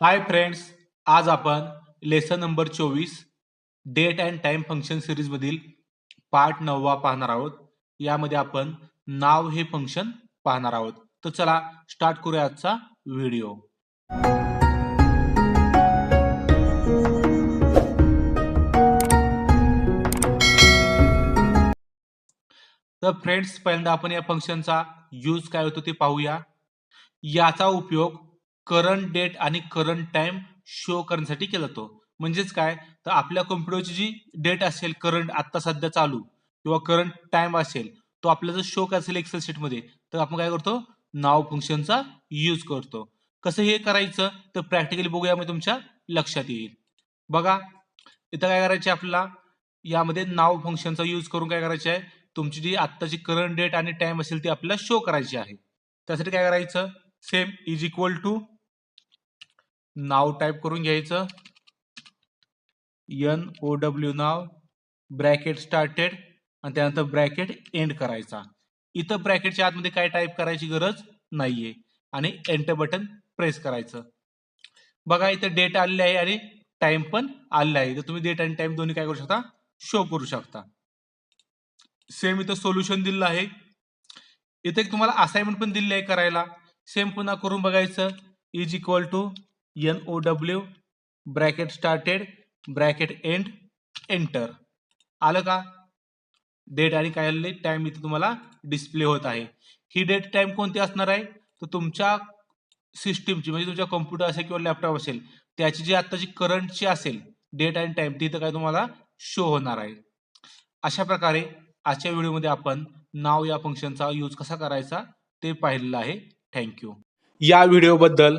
हाय friends आज आपण lesson number चोवीस date and time function series मधील पार्ट नववा पाहणार आहोत. यामध्ये आपण नाव हे फंक्शन पाहणार आहोत. तर चला स्टार्ट करूया आजचा व्हिडिओ तर फ्रेंड्स पहिल्यांदा आपण या फंक्शनचा यूज काय होतो ते पाहूया. याचा उपयोग करंट डेट आणि करंट टाइम शो करण्यासाठी केला जातो म्हणजेच काय? तर आपल्या कम्प्युटरची जी डेट असेल करंट आता सध्या चालू किंवा करंट टाइम असेल तो आपल्याला जर शो असेल एक्सेल सीटमध्ये तर आपण काय करतो? नाव फंक्शनचा यूज करतो. कसं हे करायचं? तर प्रॅक्टिकली बघूया मी तुमच्या लक्षात येईल. बघा इथं काय करायचे आपल्याला? यामध्ये नाव फंक्शनचा यूज करून काय करायचे आहे? तुमची जी आत्ताची करंट डेट आणि टाइम असेल ती आपल्याला शो करायची आहे. त्यासाठी काय करायचं? सेम इज इक्वल टू नाव टाईप करून घ्यायचं. एन ओ डब्ल्यू नाव ब्रॅकेट स्टार्टेड आणि त्यानंतर ब्रॅकेट एंड करायचा. इथं ब्रॅकेटच्या आतमध्ये काय टाईप करायची गरज नाहीये. आणि एंटर बटन प्रेस करायचं. बघा इथं डेट आलेली आहे आणि टाइम पण आलेला आहे. तर तुम्ही डेट आणि टाइम दोन्ही काय करू शकता? शो करू शकता. सेम इथं सोल्युशन दिलेलं आहे. इथे एक तुम्हाला असाइनमेंट पण दिलेली आहे करायला. सेम पुन्हा करून बघायचं. Is equal to N O W bracket started bracket end enter आलं का? डेट आणि काय आलेली टाइम इथे तुम्हाला डिस्प्ले होत आहे. ही डेट टाइम कोणती असणार आहे? तर तुमच्या सिस्टीमची म्हणजे तुमच्या कम्प्युटर असेल किंवा लॅपटॉप असेल त्याची जी आत्ताची करंटची असेल डेट आणि टाइम ती इथं काय तुम्हाला शो होणार आहे. अशा प्रकारे आजच्या व्हिडिओमध्ये आपण नाव या फंक्शनचा यूज कसा करायचा ते पाहिलेलं आहे. थँक्यू या व्हिडिओबद्दल